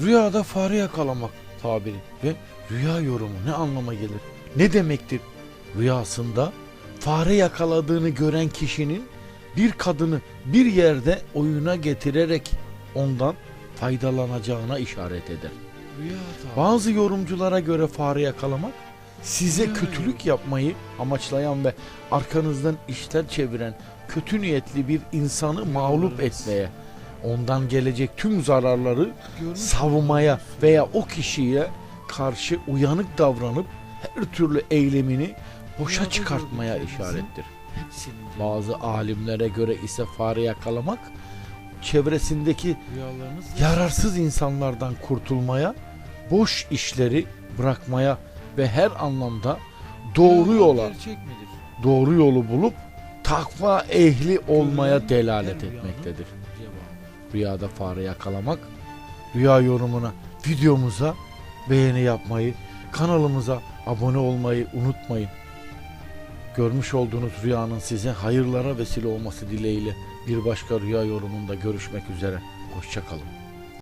Rüyada fare yakalamak tabiri ve rüya yorumu ne anlama gelir? Ne demektir? Rüyasında fare yakaladığını gören kişinin bir kadını bir yerde oyuna getirerek ondan faydalanacağına işaret eder. Bazı yorumculara göre fare yakalamak size Rüya kötülük yapmayı amaçlayan ve arkanızdan işler çeviren kötü niyetli bir insanı mağlup etmeye, ondan gelecek tüm zararları savunmaya veya o kişiye karşı uyanık davranıp her türlü eylemini boşa çıkartmaya işarettir. Bazı alimlere göre ise fare yakalamak çevresindeki yararsız insanlardan kurtulmaya, boş işleri bırakmaya ve her anlamda doğru yola, doğru yolu bulup takva ehli olmaya delalet etmektedir. Rüyada fare yakalamak, rüya yorumuna, videomuza beğeni yapmayı, kanalımıza abone olmayı unutmayın. Görmüş olduğunuz rüyanın size hayırlara vesile olması dileğiyle bir başka rüya yorumunda görüşmek üzere. Hoşçakalın.